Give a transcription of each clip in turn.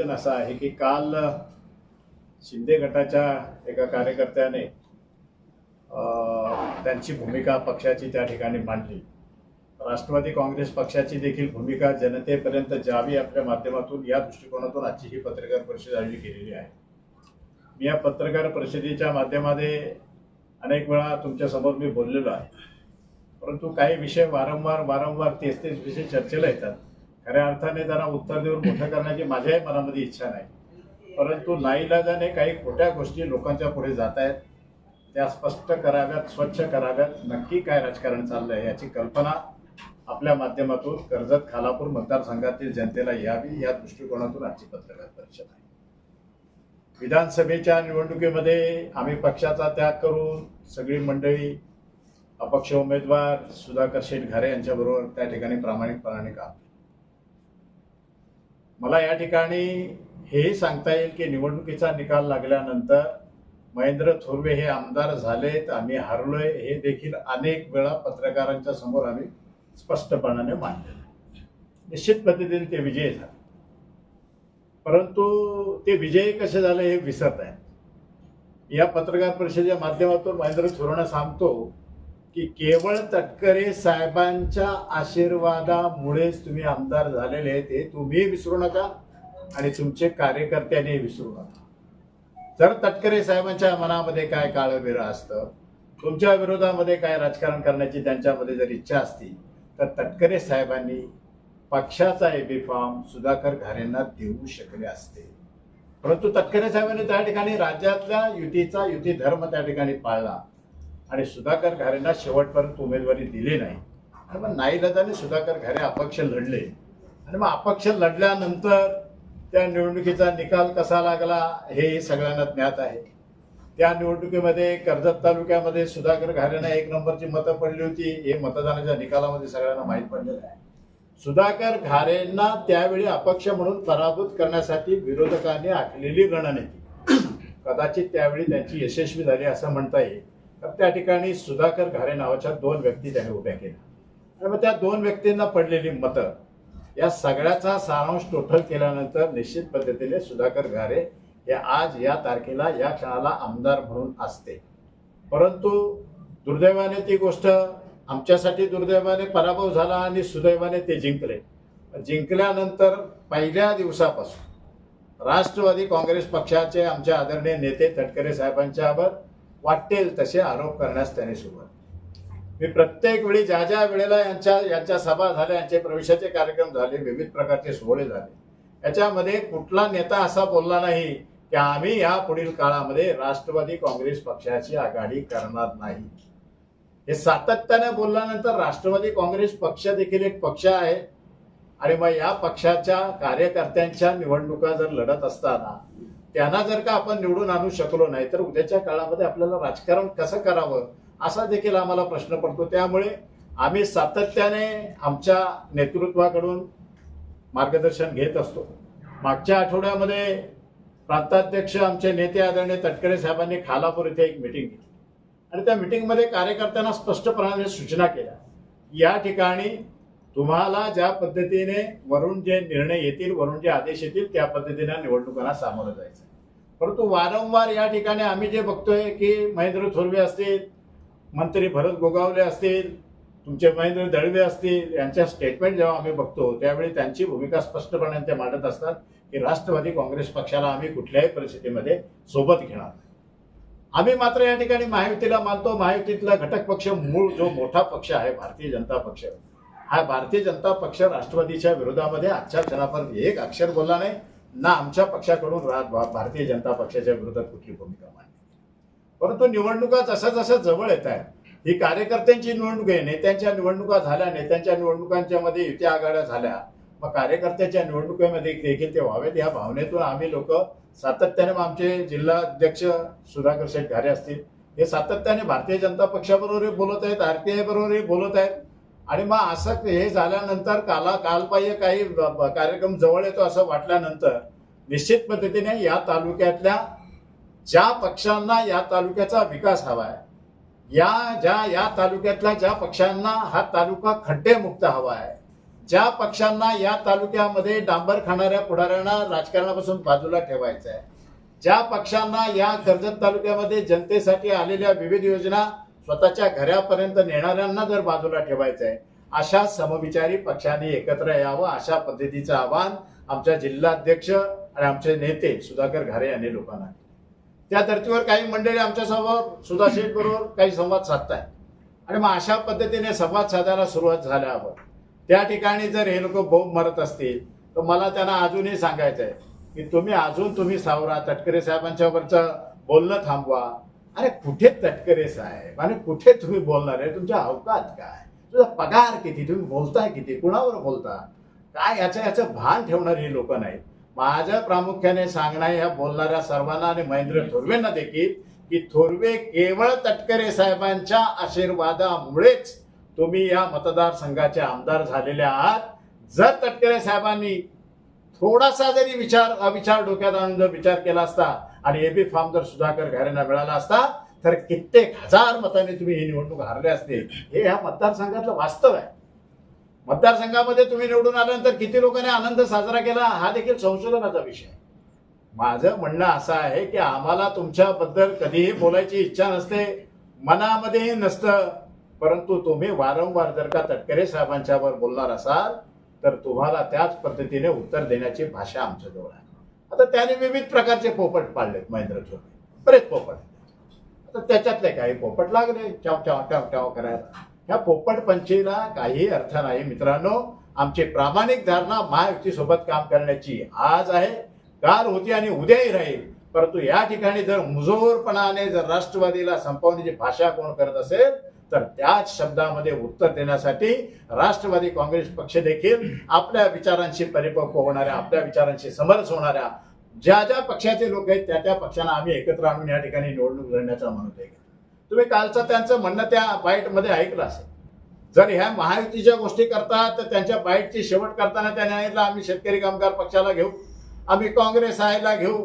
असा आहे की काल शिंदे गटाच्या एका कार्यकर्त्याने त्यांची भूमिका पक्षाची त्या ठिकाणी मांडली. राष्ट्रवादी काँग्रेस पक्षाची देखील भूमिका जनतेपर्यंत जावी आपल्या माध्यमातून या दृष्टिकोनातून आजची ही पत्रकार परिषद आयोजित केलेली आहे. मी या पत्रकार परिषदेच्या माध्यमामध्ये अनेक वेळा तुमच्यासमोर मी बोललेलो आहे. परंतु काही विषय वारंवार वारंवार तेच तेच विषय चर्चेला येतात. खऱ्या अर्थाने त्यांना उत्तर देऊन मोठं करण्याची माझ्याही मनामध्ये इच्छा नाही परंतु नाईलाजाने काही खोट्या गोष्टी लोकांच्या पुढे जात आहेत त्या स्पष्ट कराव्यात स्वच्छ कराव्यात नक्की काय राजकारण चाललंय याची कल्पना आपल्या माध्यमातून कर्जत खालापूर मतदारसंघातील जनतेला यावी या दृष्टिकोनातून आजची पत्रकार परिषद आहे विधानसभेच्या निवडणुकीमध्ये आम्ही पक्षाचा त्याग करून सगळी मंडळी अपक्ष उमेदवार सुधाकर शेठ घारे यांच्याबरोबर त्या ठिकाणी प्रामाणिकपणाने काम केलं. मला या ठिकाणी हेही सांगता येईल की निवडणुकीचा निकाल लागल्यानंतर महेंद्र थोरवे हे आमदार झालेत आम्ही हरलोय हे देखील अनेक वेळा पत्रकारांच्या समोर आम्ही स्पष्टपणाने मांडलेलं आहे. निश्चित पद्धतीने ते विजयी झाले परंतु ते विजयी कसे झाले हे विसरत आहेत या पत्रकार परिषदेच्या माध्यमातून महेंद्र थोरणा सांगतो की केवळ तटकरे साहेबांच्या आशीर्वादामुळेच तुम्ही आमदार झालेले आहेत हे तुम्ही विसरू नका आणि तुमचे कार्यकर्त्याने विसरू नका. जर तटकरे साहेबांच्या मनामध्ये काय काळविरं असतं तुमच्या विरोधामध्ये काय राजकारण करण्याची त्यांच्यामध्ये जर इच्छा असती तर तटकरे साहेबांनी पक्षाचा एबी फॉर्म सुधाकर घारेंना देऊ शकले असते. परंतु तटकरे साहेबांनी त्या ठिकाणी राज्यातल्या युतीचा युती धर्म त्या ठिकाणी पाळला. आणि सुधाकर घारेंना शेवटपर्यंत उमेदवारी दिली नाही. आणि मग नाईलाजाने सुधाकर घारे अपक्ष लढले. आणि मग अपक्ष लढल्यानंतर त्या निवडणुकीचा निकाल कसा लागला हे सगळ्यांना ज्ञात आहे. त्या निवडणुकीमध्ये कर्जत तालुक्यामध्ये सुधाकर घारेंना एक नंबरची मतं पडली होती. हे मतदानाच्या निकालामध्ये सगळ्यांना माहीत पडलेलं आहे. सुधाकर घारेंना त्यावेळी अपक्ष म्हणून पराभूत करण्यासाठी विरोधकांनी आखलेली रणनीती. कदाचित त्यावेळी त्यांची यशस्वी झाली असं म्हणता येईल. तर त्या ठिकाणी सुधाकर घारे नावाच्या दोन व्यक्ती त्याने उभ्या केल्या. आणि मग त्या दोन व्यक्तींना पडलेली मतं या सगळ्याचा सारांश टोटल केल्यानंतर निश्चित पद्धतीने सुधाकर घारे हे आज या तारखेला या क्षणाला आमदार म्हणून असते. परंतु दुर्दैवाने ती गोष्ट आमच्यासाठी दुर्दैवाने पराभव झाला आणि सुदैवाने ते जिंकले. जिंकल्यानंतर पहिल्या दिवसापासून राष्ट्रवादी काँग्रेस पक्षाचे आमचे आदरणीय नेते तटकरे साहेबांच्यावर वाटेल तसे आरोप करण्यास त्यांनी सुरुवात मी प्रत्येक वेळी ज्या ज्या वेळेला यांच्या यांच्या सभा झाल्या यांचे प्रवेशाचे कार्यक्रम झाले विविध प्रकारचे सोहळे झाले. याच्यामध्ये कुठला नेता असा बोलला नाही की आम्ही या पुढील काळामध्ये राष्ट्रवादी काँग्रेस पक्षाची आघाडी करणार नाही. हे सातत्याने बोलल्यानंतर राष्ट्रवादी काँग्रेस पक्ष देखील एक पक्ष आहे. आणि मग या पक्षाच्या कार्यकर्त्यांच्या निवडणुका जर लढत असताना त्यांना जर का आपण निवडून आणू शकलो नाही तर उद्याच्या काळामध्ये आपल्याला राजकारण कसं करावं असा देखील आम्हाला प्रश्न पडतो. त्यामुळे आम्ही सातत्याने आमच्या नेतृत्वाकडून मार्गदर्शन घेत असतो. मागच्या आठवड्यामध्ये प्रांताध्यक्ष आमचे नेते आदरणीय तटकरे साहेबांनी खालापूर इथे एक मिटिंग घेतली. आणि त्या मिटिंगमध्ये कार्यकर्त्यांना स्पष्टपणाने सूचना केल्या. या ठिकाणी तुम्हाला ज्या पद्धतीने वरून जे निर्णय येतील वरून जे आदेश येतील त्या पद्धतीने निवडणुकांना सामोरं जायचं परंतु वारंवार या ठिकाणी आम्ही जे बघतोय की महेंद्र थोरवे असतील मंत्री भरत गोगावले असतील तुमचे महेंद्र दळवे असतील यांच्या स्टेटमेंट जेव्हा आम्ही बघतो त्यावेळी त्यांची भूमिका स्पष्टपणे ते मांडत असतात की राष्ट्रवादी काँग्रेस पक्षाला आम्ही कुठल्याही परिस्थितीमध्ये सोबत घेणार आम्ही मात्र या ठिकाणी महायुतीला मानतो. महायुतीतला घटक पक्ष मूळ जो मोठा पक्ष आहे भारतीय जनता पक्ष. हा भारतीय जनता पक्ष राष्ट्रवादीच्या विरोधामध्ये आजच्या क्षणापर्यंत एक अक्षर बोलला नाही. ना आमच्या पक्षाकडून रा- भारतीय जनता पक्षाच्या विरोधात कुठली भूमिका मांडली परंतु निवडणुका जसं जसं जवळ येत आहेत ही कार्यकर्त्यांची निवडणूक आहे नेत्यांच्या निवडणुका झाल्या नेत्यांच्या निवडणुकांच्या मध्ये युती आघाड्या झाल्या मग कार्यकर्त्याच्या निवडणुकीमध्ये देखील ते व्हावेत या भावनेतून आम्ही लोक सातत्याने मग आमचे जिल्हा अध्यक्ष सुधाकर शेठ घारे असतील हे सातत्याने भारतीय जनता पक्षाबरोबरही बोलत आहेत आरपीआय बरोबरही बोलत आहेत. आणि मग असं हे झाल्यानंतर काला कालबाह्य काही कार्यक्रम जवळ येतो असं वाटल्यानंतर निश्चित पद्धतीने या तालुक्यातल्या ज्या पक्षांना या तालुक्याचा विकास हवा आहे या ज्या या तालुक्यातल्या ज्या पक्षांना हा तालुका खड्डेमुक्त हवा आहे ज्या पक्षांना या तालुक्यामध्ये डांबर खाणाऱ्या पुढाऱ्यांना राजकारणापासून बाजूला ठेवायचं आहे ज्या पक्षांना या कर्जत तालुक्यामध्ये जनतेसाठी आलेल्या विविध योजना स्वतःच्या घरापर्यंत नेणाऱ्यांना जर बाजूला ठेवायचं आहे अशा समविचारी पक्षांनी एकत्र यावं अशा पद्धतीचं आवाहन आमच्या जिल्हाध्यक्ष आणि आमचे नेते सुधाकर घारे यांनी लोकांना त्या धर्तीवर काही मंडळी आमच्यासमोर सुधा शेठ बरोबर काही संवाद साधताय आणि मग अशा पद्धतीने संवाद साधायला सुरुवात झाल्यावर त्या ठिकाणी जर हे लोक बोंब मरत असतील तर मला त्यांना अजूनही सांगायचं आहे की तुम्ही अजून तुम्ही सावरा तटकरे साहेबांच्यावरचं बोलणं थांबवा. अरे कुठे तटकरे साहेब? आणि कुठे तुम्ही बोलणार आहे? तुमच्या अवकात काय? तुझा पगार किती? तुम्ही बोलताय किती? कुणावर बोलता? काय याचं याचं भान ठेवणारी ही लोक नाहीत. माझ्या प्रामुख्याने सांगणं ह्या बोलणाऱ्या सर्वांना आणि महेंद्र थोरवेंना देखील की थोरवे केवळ तटकरे साहेबांच्या आशीर्वादामुळेच तुम्ही या मतदारसंघाचे आमदार झालेले आहात. जर तटकरे साहेबांनी थोडासा जरी विचार अविचार डोक्यात आणून जर विचार केला असता आणि एबी फॉर्म जर सुधाकर घरांना मिळाला असता तर कित्येक हजार मतांनी तुम्ही ही निवडणूक हारले असते. हे ह्या मतदारसंघातलं वास्तव आहे. मतदारसंघामध्ये तुम्ही निवडून आल्यानंतर किती लोकांनी आनंद साजरा केला हा देखील संशोधनाचा विषय आहे. माझं म्हणणं असं आहे की आम्हाला तुमच्याबद्दल कधीही बोलायची इच्छा नसते मनामध्येही नसतं. परंतु तुम्ही वारंवार जर का तटकरे साहेबांच्यावर बोलणार असाल तर तुम्हाला त्याच पद्धतीने उत्तर देण्याची भाषा आमच्याजवळ आहे. आता त्याने विविध प्रकारचे पोपट पाळलेत महेंद्र चोरवे बरेच पोपट आता त्याच्यातले काही पोपट लागले. चाव चाव चाव चाव करायला. ह्या पोपट पंचीला काही अर्थ नाही. मित्रांनो आमची प्रामाणिक धारणा महायुती सोबत काम करण्याची आज आहे. काल होती आणि उद्याही राहील. परंतु या ठिकाणी जर मुजोरपणाने जर राष्ट्रवादीला संपवण्याची भाषा कोण करत असेल तर त्याच शब्दामध्ये उत्तर देण्यासाठी राष्ट्रवादी काँग्रेस पक्ष देखील आपल्या विचारांशी परिपक्व होणाऱ्या आपल्या विचारांशी समरस होणाऱ्या ज्या ज्या पक्षाचे लोक आहेत त्या त्या पक्षांना आम्ही एकत्र आणून या ठिकाणी निवडणूक लढण्याचा म्हणत आहे तुम्ही कालचं त्यांचं म्हणणं त्या बाईटमध्ये ऐकलं असेल. जर ह्या महायुतीच्या गोष्टी करतात तर त्यांच्या बाईटची शेवट करताना त्यांनी सांगितलं आम्ही शेतकरी कामगार पक्षाला घेऊ आम्ही काँग्रेस आहेला घेऊ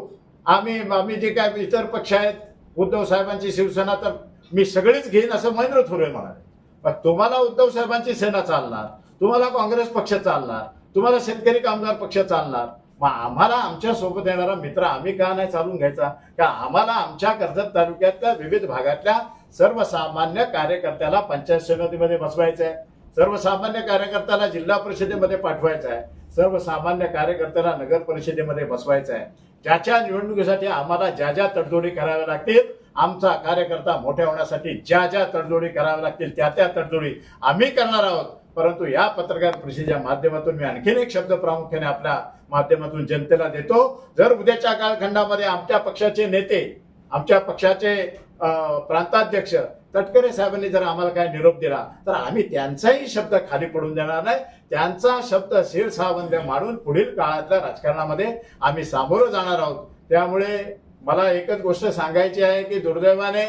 आम्ही आम्ही जे काय इतर पक्ष आहेत उद्धव साहेबांची शिवसेना तर मी सगळीच घेईन असं महेंद्र थोरवे म्हणाले. तुम्हाला उद्धव साहेबांची सेना चालणार तुम्हाला काँग्रेस पक्ष चालणार तुम्हाला शेतकरी कामगार पक्ष चालणार. मग आम्हाला आमच्यासोबत येणारा मित्र आम्ही का नाही चालून घ्यायचा? का आम्हाला आमच्या कर्जत तालुक्यातल्या विविध भागातल्या सर्वसामान्य कार्यकर्त्याला पंचायत समितीमध्ये बसवायचं आहे सर्वसामान्य कार्यकर्त्याला जिल्हा परिषदेमध्ये पाठवायचं आहे सर्वसामान्य कार्यकर्त्याला नगर परिषदेमध्ये बसवायचं आहे ज्याच्या निवडणुकीसाठी आम्हाला ज्या ज्या तडजोडी कराव्या लागतील आमचा कार्यकर्ता मोठ्या होण्यासाठी ज्या ज्या तडजोडी कराव्या लागतील त्या त्या तडजोडी आम्ही करणार आहोत. परंतु या पत्रकार परिषदेच्या माध्यमातून मी आणखीन एक शब्द प्रामुख्याने आपल्या माध्यमातून जनतेला देतो. जर उद्याच्या कालखंडामध्ये आमच्या पक्षाचे नेते आमच्या पक्षाचे प्रांताध्यक्ष तटकरे साहेबांनी जर आम्हाला काय निरोप दिला तर आम्ही त्यांचाही शब्द खाली पडून देणार नाही. त्यांचा शब्द शिरसावंद्य मांडून पुढील काळातल्या राजकारणामध्ये आम्ही सामोरं जाणार आहोत. त्यामुळे मला एकच गोष्ट सांगायची आहे की दुर्दैवाने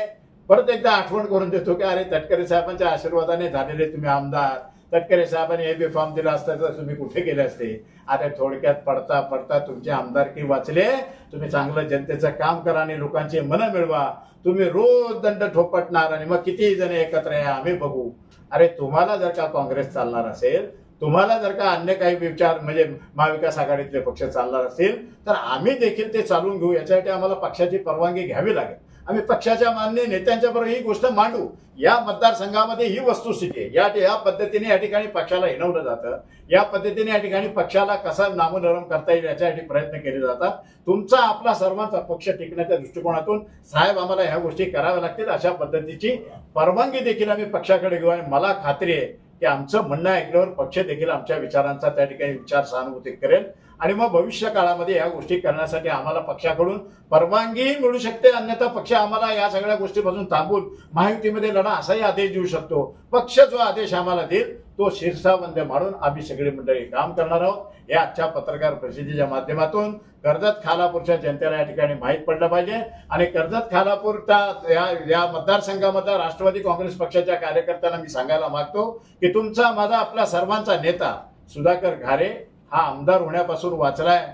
परत एकदा आठवण करून देतो की अरे तटकरे साहेबांच्या आशीर्वादाने झालेले तुम्ही आमदार. तटकरे साहेबांनी हे बी फॉर्म दिला असता तर तुम्ही कुठे गेले असते? आता थोडक्यात पडता पडता तुमचे आमदारकी वाचले. तुम्ही चांगलं जनतेचं काम करा आणि लोकांचे मनं मिळवा. तुम्ही रोज दंड ठोपटणार आणि मग किती जण एकत्र या आम्ही बघू. अरे तुम्हाला जर का काँग्रेस चालणार असेल तुम्हाला जर का अन्य काही विचार म्हणजे महाविकास आघाडीतले पक्ष चालणार असतील तर आम्ही देखील ते चालून घेऊ. याच्यासाठी आम्हाला पक्षाची परवानगी घ्यावी लागेल. आम्ही पक्षाच्या मान्य नेत्यांच्या बरोबर ही गोष्ट मांडू. या मतदारसंघामध्ये ही वस्तुस्थिती आहे या या पद्धतीने या ठिकाणी पक्षाला हिणवलं जातं. या पद्धतीने या ठिकाणी पक्षाला कसा नामोनरम करता येईल याच्यासाठी प्रयत्न केले जातात. तुमचा आपला सर्वांचा पक्ष टिकण्याच्या दृष्टिकोनातून साहेब आम्हाला ह्या गोष्टी कराव्या लागतील. अशा पद्धतीची परवानगी देखील आम्ही पक्षाकडे घेऊ आणि मला खात्री आहे की आमचं म्हणणं ऐकल्यावर पक्ष देखील आमच्या विचारांचा त्या ठिकाणी विचार सहानुभूती करेल. आणि मग भविष्य काळामध्ये या गोष्टी करण्यासाठी आम्हाला पक्षाकडून परवानगीही मिळू शकते अन्यथा पक्ष आम्हाला या सगळ्या गोष्टीपासून थांबून महायुतीमध्ये लढा असाही आदेश देऊ शकतो. पक्ष जो आदेश आम्हाला देईल तो शीर्षाबंद मारून आम्ही सगळी मंडळी काम करणार आहोत. या आजच्या पत्रकार परिषदेच्या माध्यमातून कर्जत खालापूरच्या जनतेला या ठिकाणी माहीत पडलं पाहिजे. आणि कर्जत खालापूरच्या या या मतदारसंघामधला राष्ट्रवादी काँग्रेस पक्षाच्या कार्यकर्त्यांना मी सांगायला मागतो की तुमचा माझा आपला सर्वांचा नेता सुधाकर घारे हा आमदार होण्यापासून वाचलाय.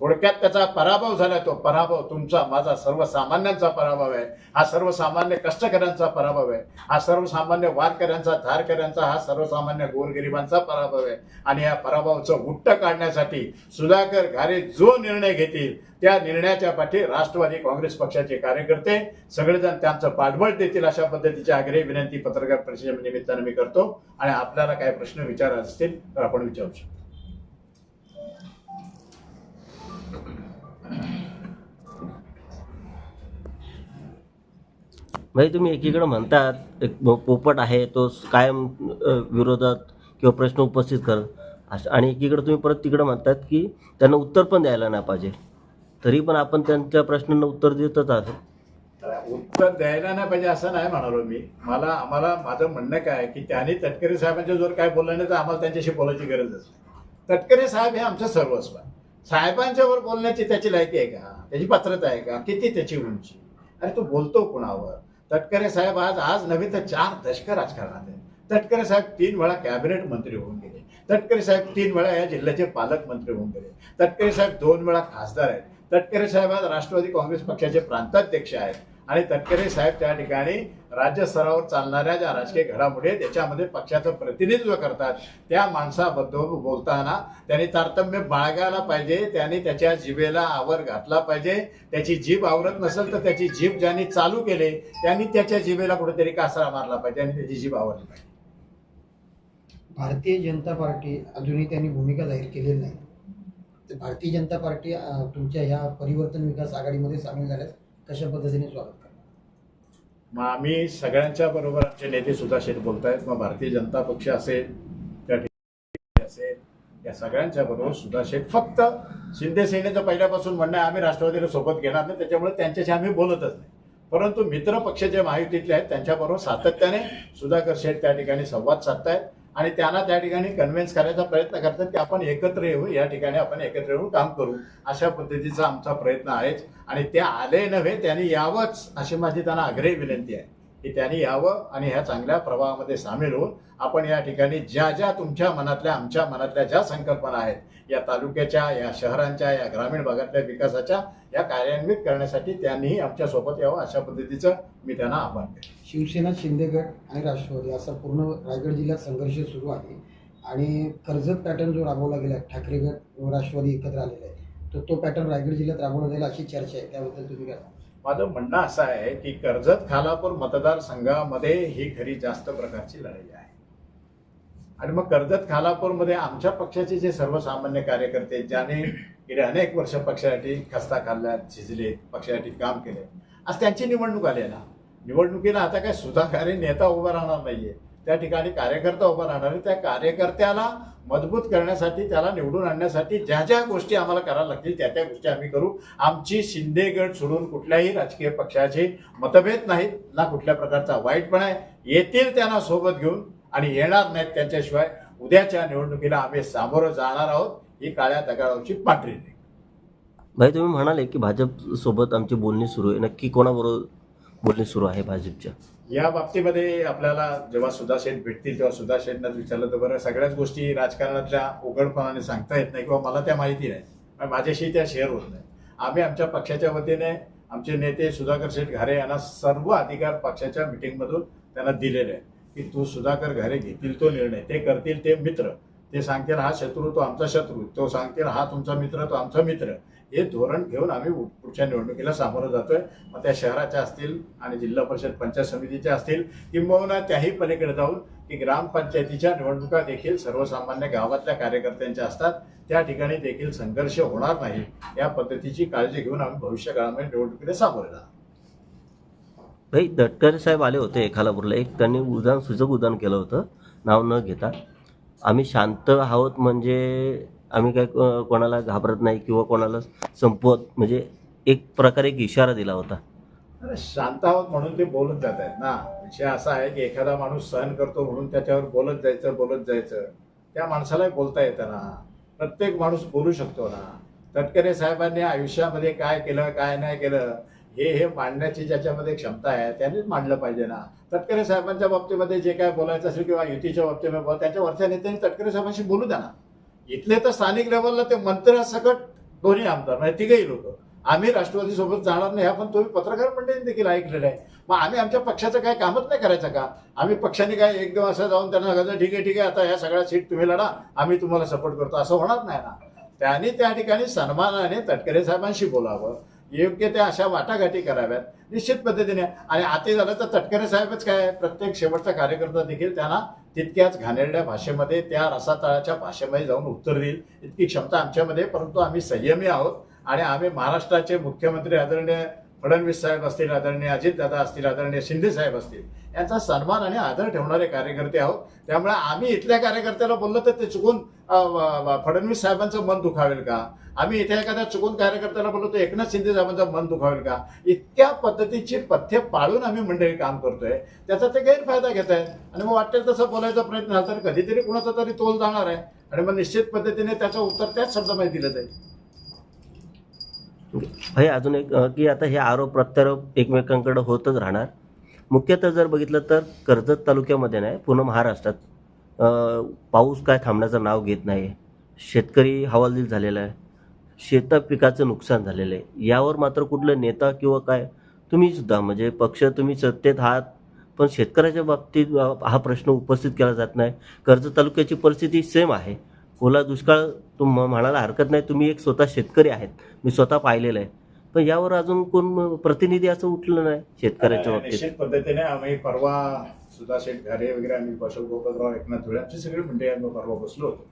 थोडक्यात त्याचा पराभव झाला तो पराभव तुमचा माझा सर्वसामान्यांचा पराभव आहे. हा सर्वसामान्य कष्टकऱ्यांचा पराभव आहे. हा सर्वसामान्य वारकऱ्यांचा धारकऱ्यांचा हा सर्वसामान्य गोरगरिबांचा पराभव आहे. आणि या पराभवाचं उट्ट काढण्यासाठी सुधाकर घारे जो निर्णय घेतील त्या निर्णयाच्या पाठी राष्ट्रवादी काँग्रेस पक्षाचे कार्यकर्ते सगळेजण त्यांचं पाठबळ देतील अशा पद्धतीची आग्रही विनंती पत्रकार परिषदेच्या निमित्तानं मी करतो. आणि आपल्याला काय प्रश्न विचारायचे असतील तर आपण विचारू शकतो. भाई तुम्ही एकीकडे म्हणतात एक पोपट आहे तो कायम विरोधात किंवा प्रश्न उपस्थित कर असं आणि एकीकडे तुम्ही परत तिकडं म्हणतात की त्यांना उत्तर पण द्यायला नाही पाहिजे. तरी पण आपण त्यांच्या प्रश्नांना उत्तर देतच आहोत. उत्तर द्यायला नाही पाहिजे असं नाही म्हणालो मी. मला आम्हाला माझं म्हणणं काय की त्यांनी तटकरे साहेबांच्या जोर काय बोललं नाही तर आम्हाला त्यांच्याशी बोलायची गरज असते. तटकरे साहेब हे आमचं सर्वस्व आहे. साहेबांच्यावर बोलण्याची त्याची लायकी आहे का? त्याची पात्रता आहे का? किती त्याची उंची? अरे तो बोलतो कुणावर? तटकरे साहेब आज आज नव्हे तर चार दशकं राजकारणात आहेत. तटकरे साहेब तीन वेळा कॅबिनेट मंत्री होऊन गेले. तटकरे साहेब तीन वेळा या जिल्ह्याचे पालकमंत्री होऊन गेले. तटकरे साहेब दोन वेळा खासदार आहेत. तटकरे साहेब आज राष्ट्रवादी काँग्रेस पक्षाचे प्रांताध्यक्ष आहेत. आणि तटकरे साहेब त्या ठिकाणी राज्य स्तरावर चालणाऱ्या ज्या राजकीय घडामोडी त्याच्यामध्ये पक्षाचं प्रतिनिधित्व करतात. त्या माणसाबद्दल बोलताना त्यांनी तारतम्य बाळगायला पाहिजे त्यांनी त्याच्या जिभेला आवर घातला पाहिजे. त्याची जीभ आवरत नसेल तर त्याची जीभ ज्यांनी चालू केले त्यांनी त्याच्या जिभेला कुठेतरी कासरा मारला पाहिजे आणि त्याची जीभ आवरली पाहिजे. भारतीय जनता पार्टी अजूनही त्यांनी भूमिका जाहीर केलेली नाही. तर भारतीय जनता पार्टी तुमच्या ह्या परिवर्तन विकास आघाडीमध्ये सामील झाल्यास कशा पद्धतीने स्वागत करतात मग आम्ही सगळ्यांच्या बरोबर आमचे नेते सुद्धा बोलत आहेत मग भारतीय जनता पक्ष असेल त्या ठिकाणी असेल या सगळ्यांच्या बरोबर सुद्धा शेठ फक्त शिंदे सेनेचं पहिल्यापासून म्हणणं आहे आम्ही राष्ट्रवादीला सोबत घेणार नाही त्याच्यामुळे त्यांच्याशी आम्ही बोलतच नाही. परंतु मित्र पक्ष जे महायुतीतले आहेत त्यांच्याबरोबर सातत्याने सुधाकर शेठ त्या ठिकाणी संवाद साधतायत. आणि त्यांना त्या ठिकाणी कन्व्हिन्स करायचा प्रयत्न करतात की आपण एकत्र येऊ या ठिकाणी आपण एकत्र येऊन काम करू. अशा पद्धतीचा आमचा प्रयत्न आहेच. आणि ते आले नव्हे त्यांनी यावंच अशी माझी त्यांना आग्रही विनंती आहे की त्यांनी यावं आणि ह्या चांगल्या प्रवाहामध्ये सामील होऊन आपण या ठिकाणी ज्या ज्या तुमच्या मनातल्या आमच्या मनातल्या ज्या संकल्पना आहेत या तालुक्याच्या या शहरांच्या या ग्रामीण भागातल्या विकासाच्या या कार्यान्वित करण्यासाठी त्यांनीही आमच्यासोबत यावं अशा पद्धतीचं मी त्यांना आव्हान केलं. शिवसेना शिंदेगड आणि राष्ट्रवादी असा पूर्ण रायगड जिल्ह्यात संघर्ष सुरू आहे. आणि कर्जत पॅटर्न जो राबवला गेला ठाकरे गट व राष्ट्रवादी एकत्र आलेला आहे तर तो पॅटर्न रायगड जिल्ह्यात राबवला जाईल अशी चर्चा आहे. त्याबद्दल तुम्ही काय? माझं म्हणणं असं आहे की कर्जत खालापूर मतदारसंघामध्ये ही खरी जास्त प्रकारची लढाई आहे. आणि मग कर्जत खालापूरमध्ये आमच्या पक्षाचे जे सर्वसामान्य कार्यकर्ते ज्याने गेले अनेक वर्ष पक्षासाठी खस्ता खाल्ल्यात झिजले पक्षासाठी काम केले आज त्यांची निवडणूक आली आहे ना? निवडणुकीला आता काय सुधाकारी नेता उभा राहणार नाहीये. त्या ठिकाणी कार्यकर्ता उभा राहणार त्या कार्यकर्त्याला मजबूत करण्यासाठी त्याला निवडून आणण्यासाठी ज्या ज्या गोष्टी आम्हाला करायला लागतील त्या त्या गोष्टी आम्ही करू. आमची शिंदेगड सोडून कुठल्याही राजकीय पक्षाचे मतभेद नाहीत. ना कुठल्या प्रकारचा वाईटपणा आहे. येतील त्यांना सोबत घेऊन आणि येणार नाहीत त्यांच्याशिवाय. उद्याच्या निवडणुकीला आम्ही सामोरं जाणार आहोत. ही काळ्या दगडावरची पांढरी रेघ. भाई तुम्ही म्हणाले की भाजप सोबत आमची बोलणी सुरू आहे. नक्की कोणाबरोबर बोलणी सुरू आहे भाजपच्या? या बाबतीमध्ये आपल्याला जेव्हा सुधा शेठ भेटतील तेव्हा सुधा शेठनं विचारलं तर बरं. सगळ्याच गोष्टी राजकारणातल्या उघडपणाने सांगता येत नाही किंवा मला त्या माहिती नाही. माझ्याशी त्या शेअर होत नाही. आम्ही आमच्या पक्षाच्या वतीने आमचे नेते सुधाकर शेठ घारे यांना सर्व अधिकार पक्षाच्या मिटिंगमधून त्यांना दिलेले आहे की तू सुधाकर घरे घेतील तो निर्णय. ते करतील ते मित्र. ते सांगतील हा शत्रू तो आमचा शत्रू. तो सांगतील हा तुमचा मित्र तो आमचा मित्र. हे धोरण घेऊन आम्ही पुढच्या निवडणुकीला सामोरं जातोय. मग त्या शहराच्या असतील आणि जिल्हा परिषद पंचायत समितीच्या असतील किंबहुना त्याही पलीकडे जाऊन की ग्रामपंचायतीच्या निवडणुका देखील सर्वसामान्य गावातल्या कार्यकर्त्यांच्या असतात. त्या ठिकाणी देखील संघर्ष होणार नाही. या पद्धतीची काळजी घेऊन आम्ही भविष्य काळामध्ये निवडणुकीला सामोरे जाणार. भाई तटकरे साहेब आले होते खालापूरला एक त्यांनी उदान सूचक उदान केलं होतं. नाव न घेता. आम्ही शांत आहोत म्हणजे आम्ही काय कोणाला घाबरत नाही किंवा कोणाला संपवत. म्हणजे एक प्रकारे एक इशारा दिला होता. शांत आहोत म्हणून ते बोलत जात आहेत ना. विषय असा आहे की एखादा माणूस सहन करतो म्हणून त्याच्यावर बोलत जायचं बोलत जायचं. त्या माणसालाही बोलता येतं ना. प्रत्येक माणूस बोलू शकतो ना. तटकरे साहेबांनी आयुष्यामध्ये काय केलं काय नाही केलं हे हे मांडण्याची ज्याच्यामध्ये क्षमता आहे त्यांनीच मांडलं पाहिजे ना. तटकरे साहेबांच्या बाबतीमध्ये जे काय बोलायचं असेल किंवा युतीच्या बाबतीमध्ये बोला त्याच्या वरच्या नेत्यांनी तटकरे साहेबांशी बोलू द्या ना. इथले तर स्थानिक लेवलला ते मंत्र्यासकट दोन्ही आमदार म्हणजे तिघही लोक. आम्ही राष्ट्रवादी सोबत जाणार नाही आपण तुम्ही पत्रकार मंडळींनी देखील ऐकलेलं आहे. मग आम्ही आमच्या पक्षाचं काय कामच नाही करायचं का? आम्ही पक्षाने काय एकदम असं जाऊन त्यांना सांगायचं ठीक आहे ठीक आहे आता ह्या सगळ्या सीट तुम्ही लढा आम्ही तुम्हाला सपोर्ट करतो. असं होणार नाही ना. त्यांनी त्या ठिकाणी सन्मानाने तटकरे साहेबांशी बोलावं. योग्य त्या अशा वाटाघाटी कराव्यात. निश्चित पद्धतीने. आणि आते झालं तर तटकरे साहेबच काय? प्रत्येक शेवटचा कार्यकर्ता देखील त्यांना तितक्याच घाणेरड्या भाषेमध्ये त्या रसातळाच्या भाषेमध्ये जाऊन उत्तर देईल. इतकी क्षमता आमच्यामध्ये परंतु आम्ही संयमी आहोत. आणि आम्ही महाराष्ट्राचे मुख्यमंत्री आदरणीय फडणवीस साहेब असतील आदरणीय अजितदादा असतील आदरणीय शिंदे साहेब असतील यांचा सन्मान आणि आदर ठेवणारे कार्यकर्ते आहोत. त्यामुळे आम्ही इथल्या कार्यकर्त्याला बोललो तर ते चुकून फडणवीस साहेबांचं मन दुखावेल का? आम्ही इथे एखाद्या चुकून कार्यकर्त्याला करताना बोलतो एकनाथ शिंदे साहेबांचं मन दुखावेल का? इतक्या पद्धतीची पथ्य पाळून आम्ही मंडळी काम करतोय. त्याचा ते गैरफायदा घेत आहेत आणि मग वाटेल तसं बोलायचा प्रयत्न झाला तर कधीतरी कुणाचा तरी तोल जाणार आहे. आणि मग निश्चित पद्धतीने त्याचं उत्तर त्याच शब्दामध्ये दिलं जाईल. हे अजून एक की आता हे आरोप प्रत्यारोप एकमेकांकडे होतच राहणार. मुख्यतः जर बघितलं तर कर्जत तालुक्यामध्ये नाही पूर्ण महाराष्ट्रात पाऊस काय थांबण्याचं नाव घेत नाही शेतकरी हवालदिल झालेला आहे. शेता पिकाचं नुकसान झालेलं आहे. यावर मात्र कुठलं नेता किंवा काय? तुम्ही सुद्धा म्हणजे पक्ष तुम्ही सत्तेत आहात पण शेतकऱ्याच्या बाबतीत हा प्रश्न उपस्थित केला जात नाही. कर्जत तालुक्याची परिस्थिती सेम आहे. ओला दुष्काळ तुम म्हणायला हरकत नाही. तुम्ही एक स्वतः शेतकरी आहेत. मी स्वतः पाहिलेलं आहे. पण यावर अजून कोण प्रतिनिधी असं उठलं नाही शेतकऱ्याच्या बाबतीत? पद्धतीने आम्ही परवा सुधा शेठ घारे वगैरे आम्ही अशोक गोपालराव एकनाथ धुळे आमची सगळी मंडळी आम्ही परवा बसलो होतो.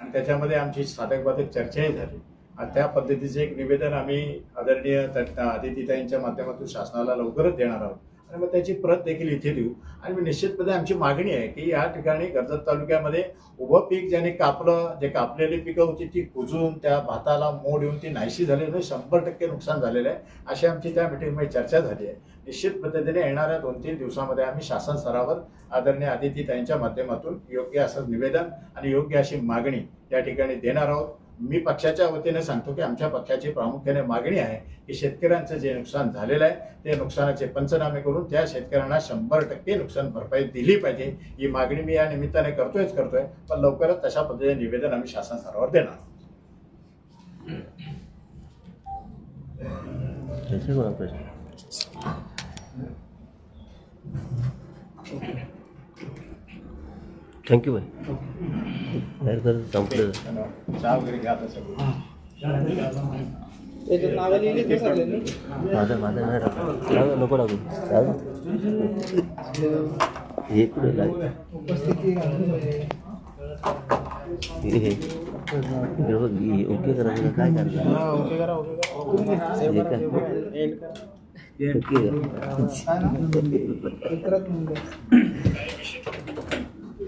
आणि त्याच्यामध्ये आमची साधक बाधक चर्चाही झाली. आणि त्या पद्धतीचे एक निवेदन आम्ही आदरणीय तट- आदित्यताईंच्या माध्यमातून शासनाला लवकरच देणार आहोत. आणि मग त्याची प्रत देखील इथे देऊ. आणि मग निश्चितपणे आमची मागणी आहे की या ठिकाणी कर्जत तालुक्यामध्ये उभं पीक ज्याने कापलं जे कापलेली पिकं होती ती कुजून त्या भाताला मोड येऊन ती नाहीशी झालेली शंभर टक्के नुकसान झालेलं आहे. अशी आमची त्या मिटिंगमध्ये चर्चा झाली आहे. निश्चित पद्धतीने येणाऱ्या दोन तीन दिवसामध्ये आम्ही शासन स्तरावर आदरणीय आदित्यताईंच्या माध्यमातून योग्य असं निवेदन आणि योग्य अशी मागणी या ठिकाणी देणार आहोत. मी पक्षाच्या वतीने सांगतो की आमच्या पक्षाची प्रामुख्याने मागणी आहे की शेतकऱ्यांचं जे नुकसान झालेलं आहे ते नुकसानाचे पंचनामे करून त्या शेतकऱ्यांना शंभर टक्के नुकसान भरपाई दिली पाहिजे. ही मागणी मी या निमित्ताने करतोयच करतोय. पण लवकरच तशा पद्धतीने निवेदन आम्ही शासन स्तरावर देणार थँक्यू कर संपलं माझं माझं नाही टाकलं लागू नको लागू लागू हे कुठे ओके करा। काय करता ओके